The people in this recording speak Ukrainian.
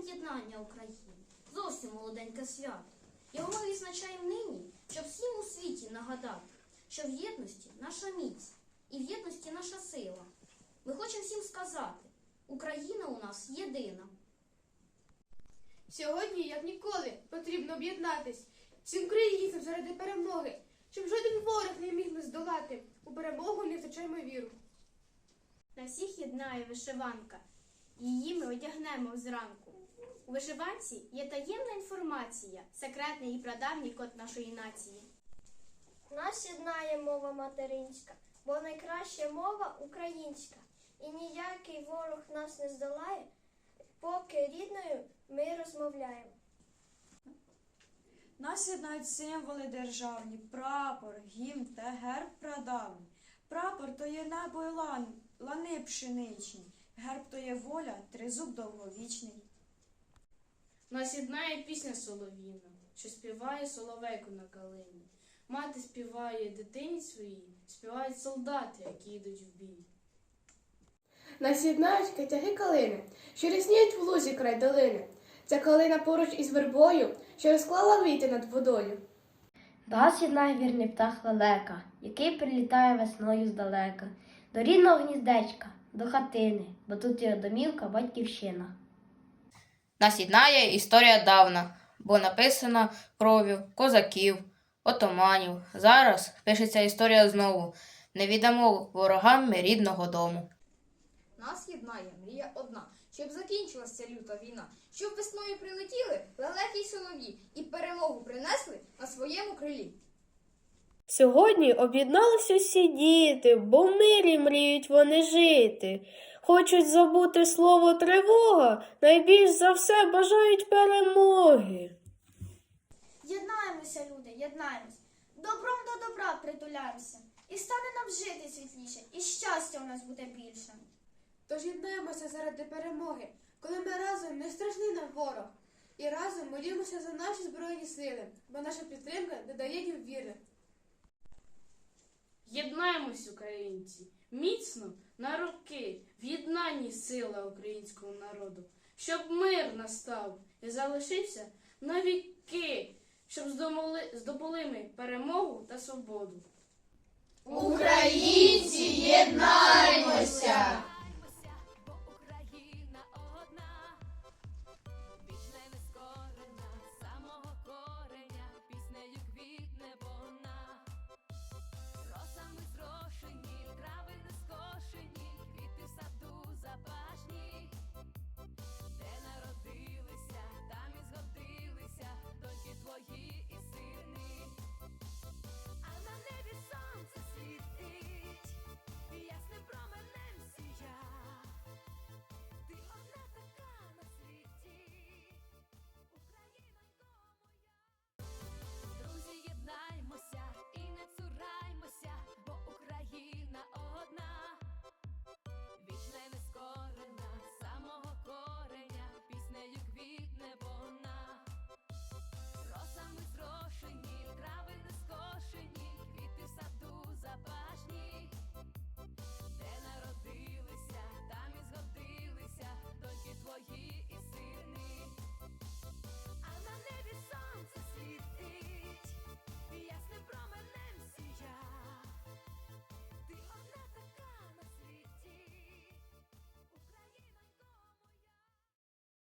День єднання України. Зовсім молоденьке свято. Його ми відзначаємо нині, щоб всім у світі нагадати, що в єдності наша міць і в єдності наша сила. Ми хочемо всім сказати, Україна у нас єдина. Сьогодні, як ніколи, потрібно об'єднатись всім українцям заради перемоги, щоб жоден ворог не міг нас здолати. У перемогу не втрачаємо віру. На всіх єднає вишиванка. Її ми одягнемо зранку. У вишиванці є таємна інформація, секретний і прадавній код нашої нації. Нас єднає мова материнська, бо найкраща мова українська. І ніякий ворог нас не здолає, поки рідною ми розмовляємо. Нас єднають символи державні, прапор, гімн та герб прадавній. Прапор то є небо і лан, лани пшеничні, герб то є воля, тризуб довговічний. Нас єднає пісня солов'їна, що співає соловейку на калині. Мати співає дитині своїй, співають солдати, які йдуть в бій. Нас єднають китяги калини, що рісніють в лузі край долини. Ця калина поруч із вербою, що розклала віти над водою. Нас єднає вірний птах лелека, який прилітає весною здалека, до рідного гніздечка, до хатини, бо тут є домівка батьківщина. Нас єднає історія давна, бо написана кров'ю козаків, отоманів. Зараз пишеться історія знову. Не віддамо ворогам ми рідного дому. Нас єднає мрія одна, щоб закінчилася люта війна, щоб весною прилетіли лелеки й і перемогу принесли на своєму крилі. Сьогодні об'єдналися всі діти, бо в мирі мріють вони жити. Хочуть забути слово тривога, найбільш за все бажають перемоги. Єднаємося, люди, єднаємось. Добром до добра притуляємося. І стане нам жити світліше, і щастя у нас буде більше. Тож єднаємося заради перемоги, коли ми разом не страшний нам ворог. І разом молімося за наші збройні сили, бо наша підтримка додає їм віри. Єднаємось, українці, міцно на роки, в єднанні сила українського народу, щоб мир настав і залишився на віки, щоб здобули, здобули ми перемогу та свободу. Єднайтеся!